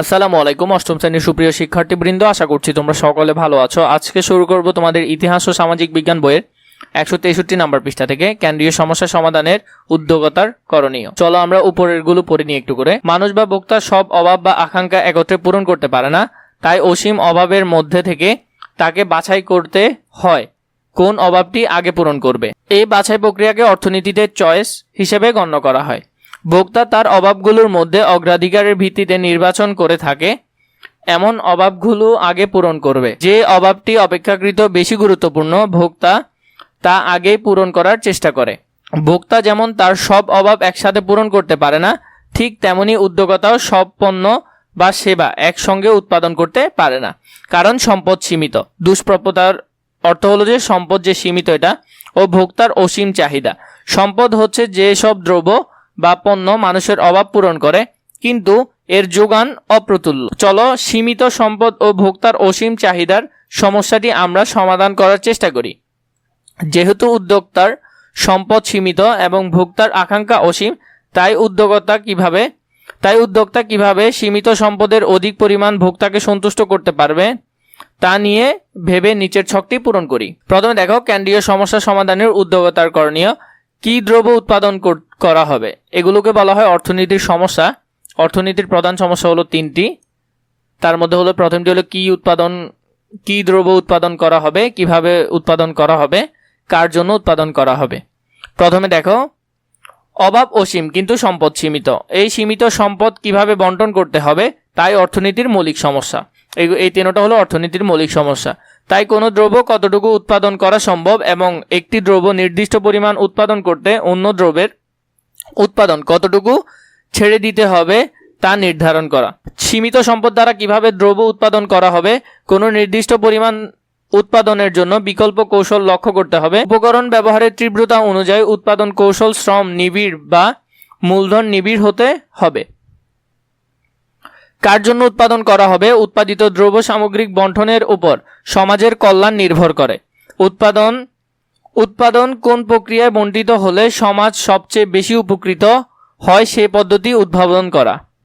আসসালামু আলাইকুম, অষ্টম শ্রেণির সুপ্রিয় শিক্ষার্থীবৃন্দ, আশা করছি তোমরা সকলে ভালো আছো। আজকে শুরু করব তোমাদের ইতিহাস ও সামাজিক বিজ্ঞান বইয়ের একশো তেষট্টি নাম্বার পৃষ্ঠা থেকে, কেন্দ্রীয় সমস্যা সমাধানের উদ্যোগতার করণীয়। চলো আমরা উপরেরগুলো পড়ে নিই একটু করে। মানুষ বা বক্তা সব অভাব বা আকাঙ্ক্ষা একত্রে পূরণ করতে পারে না, তাই অসীম অভাবের মধ্যে থেকে তাকে বাছাই করতে হয়। কোন অভাবটি আগে পূরণ করবে? এই বাছাই প্রক্রিয়াকে অর্থনীতিতে চয়েস হিসেবে গণ্য করা হয়। ভোক্তা তার অভাবগুলোর মধ্যে অগ্রাধিকারের ভিত্তিতে নির্বাচন করে থাকে, এমন অভাবগুলো আগে পূরণ করবে। যে অভাবটি অপেক্ষাকৃত বেশি গুরুত্বপূর্ণ ভোক্তা, তা আগেই পূরণ করার চেষ্টা করে। ভোক্তা যেমন তার সব অভাব একসাথে পূরণ করতে পারে না, ঠিক তেমনি উদ্যোগতাও সব পণ্য বা সেবা একসঙ্গে উৎপাদন করতে পারে না, কারণ সম্পদ সীমিত। দুষ্প্রাপ্যতার অর্থ হলো যে সম্পদ যে সীমিত এটা, ও ভোক্তার অসীম চাহিদা। সম্পদ হচ্ছে যে সব দ্রব্য বা পণ্য মানুষের অভাব পূরণ করে, কিন্তু এর যোগান অপ্রতুল্য চলো, সীমিত সম্পদ ও ভোক্তার অসীম চাহিদার সমস্যাটি আমরা সমাধান করার চেষ্টা করি। যেহেতু উদ্যোক্তার সম্পদ সীমিত এবং ভোক্তার আকাঙ্ক্ষা অসীম, তাই উদ্যোক্তা কীভাবে, তাই উদ্যোক্তা কীভাবে সীমিত সম্পদের অধিক পরিমাণ ভোক্তাকে সন্তুষ্ট করতে পারবে, তা নিয়ে ভেবে নিচের ছকটি পূরণ করি। প্রথমে দেখো, কেন্দ্রীয় সমস্যা সমাধানের উদ্যোগতার করণীয় কি দ্রব্য উৎপাদন করা হবে? এগুলোকে বলা হয় অর্থনীতির সমস্যা। অর্থনীতির প্রধান সমস্যা হলো তিনটি। তার মধ্যে হলো প্রথমটি হলো কি উৎপাদন, কি দ্রব্য উৎপাদন করা হবে, কীভাবে উৎপাদন করা হবে, কার জন্য উৎপাদন করা হবে। প্রথমে দেখো, অভাব অসীম কিন্তু সম্পদ সীমিত। এই সীমিত সম্পদ কীভাবে বন্টন করতে হবে, তাই অর্থনীতির মৌলিক সমস্যা। এই এই তিনটা হলো অর্থনীতির মৌলিক সমস্যা। তাই কোনো দ্রব্য কতটুকু উৎপাদন করা সম্ভব এবং একটি দ্রব্য নির্দিষ্ট পরিমাণ উৎপাদন করতে অন্য দ্রব্যের উৎপাদন কতটুকু ছেড়ে দিতে হবে তা নির্ধারণ করা। সীমিত সম্পদ দ্বারা কীভাবে দ্রব্য উৎপাদন করা হবে, কোনো নির্দিষ্ট পরিমাণ উৎপাদনের জন্য বিকল্প কৌশল লক্ষ্য করতে হবে। উপকরণ ব্যবহারের তীব্রতা অনুযায়ী উৎপাদন কৌশল শ্রম, নিবিড় বা মূলধন নিবিড় হতে হবে। কার জন্য উৎপাদন করা হবে? উৎপাদিত দ্রব্য সামগ্রিক বন্টনের উপর। সমাজের কল্যাণ নির্ভর করে। উৎপাদন উৎপাদন কোন প্রক্রিয়ায় বণ্টিত হলে সমাজ সবচেয়ে বেশি উপকৃত হয় সে পদ্ধতি উদ্ভাবন করা।